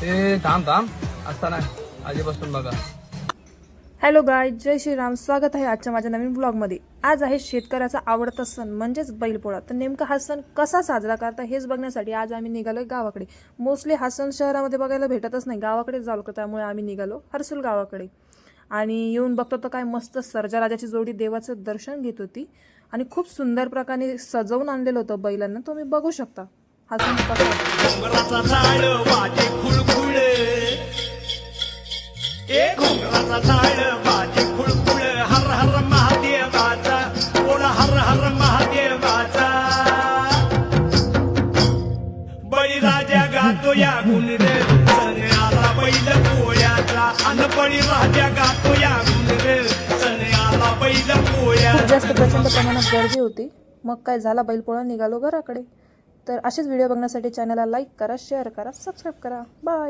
ते थांब थांब. असताना आधीपासून बघा. हॅलो गाय जय श्रीराम. स्वागत आहे आजच्या माझ्या नवीन ब्लॉगमध्ये. आज आहे शेतकऱ्याचा आवडता सण म्हणजेच बैलपोळा. तर नेमका हा सण कसा साजरा करता हेच बघण्यासाठी आज आम्ही निघालोय गावाकडे. मोस्टली हा सण शहरामध्ये बघायला भेटतच नाही. गावाकडेच जाऊ लागतो त्यामुळे आम्ही निघालो हर्सुल गावाकडे. आणि येऊन बघतो तर काय मस्त सर्जा राजाची जोडी देवाचं दर्शन घेत होती. आणि खूप सुंदर प्रकारे सजवून आणलेलं होतं बैलांना. तुम्ही बघू शकता हा सण कसा असतो. घोंगराचा झाड वाटे खुळखुळ ए घोंगराचा झाड वाटे खुळखुळ हर हर महादेवाचा. बोला हर हर महादेवाचा. बळीराजा गातो या गुणर सण आला बैल पोळ्याचा. अन बळीराजा गातो या गुणर सण आला बैल पोळ्याचा. खूप जास्त प्रचंड प्रमाणात गर्दी होती. मग काय झाला बैलपोळा निघालो घराकडे. तर असेच व्हिडिओ बघण्यासाठी चॅनलला लाईक करा शेअर करा सबस्क्राईब करा. बाय